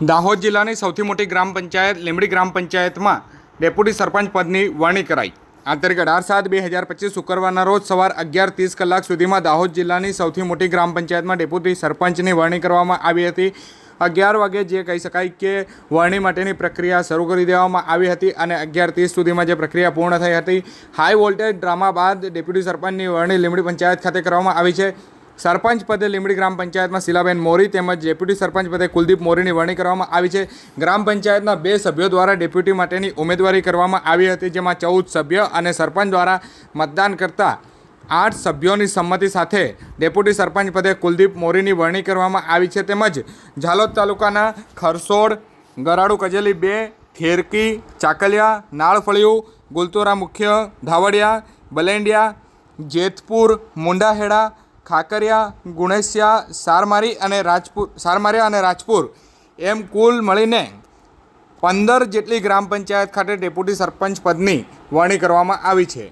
દાહોદ જિલ્લાની સૌથી મોટી ગ્રામ પંચાયત લીંબડી ગ્રામ પંચાયતમાં ડેપ્યુટી સરપંચ પદની વરણી કરાઈ. આંતરિક અઢાર સાત બે હજાર પચીસ શુક્રવારના રોજ સવાર અગિયાર ત્રીસ કલાક સુધીમાં દાહોદ જિલ્લાની સૌથી મોટી ગ્રામ પંચાયતમાં ડેપ્યુટી સરપંચની વરણી કરવામાં આવી હતી. અગિયાર વાગે જે કહી શકાય કે વરણી માટેની પ્રક્રિયા શરૂ કરી દેવામાં આવી હતી અને અગિયાર ત્રીસ સુધીમાં જે પ્રક્રિયા પૂર્ણ થઈ હતી. હાઈ વોલ્ટેજ ડ્રામા બાદ ડેપ્યુટી સરપંચની વરણી લીંબડી પંચાયત ખાતે કરવામાં આવી છે. સરપંચ પદે લીંબડી ગ્રામ પંચાયતમાં શીલાબેન મોરી તેમજ ડેપ્યુટી સરપંચ પદે કુલદીપ મોરીની વરણી કરવામાં આવી છે. ગ્રામ પંચાયતના બે સભ્યો દ્વારા ડેપ્યુટી માટેની ઉમેદવારી કરવામાં આવી હતી, જેમાં ચૌદ સભ્ય અને સરપંચ દ્વારા મતદાન કરતા આઠ સભ્યોની સંમતિ સાથે ડેપ્યુટી સરપંચ પદે કુલદીપ મોરીની વરણી કરવામાં આવી છે. તેમજ ઝાલોદ તાલુકાના ખરસોડ, ગરાડુ કજેલી બે, ખેરકી, ચાકલિયા, નાળફળિયું, ગુલતોરા મુખ્ય, ધાવડિયા, બલેન્ડિયા, જેતપુર, મુંડાહેડા ખાકરિયા, ગુણેશિયા, સારમારી અને રાજપુર સારમારિયા અને રાજપુર એમ કુલ મળીને પંદર જેટલી ગ્રામ પંચાયત ખાતે ડેપ્યુટી સરપંચ પદની વરણી કરવામાં આવી છે.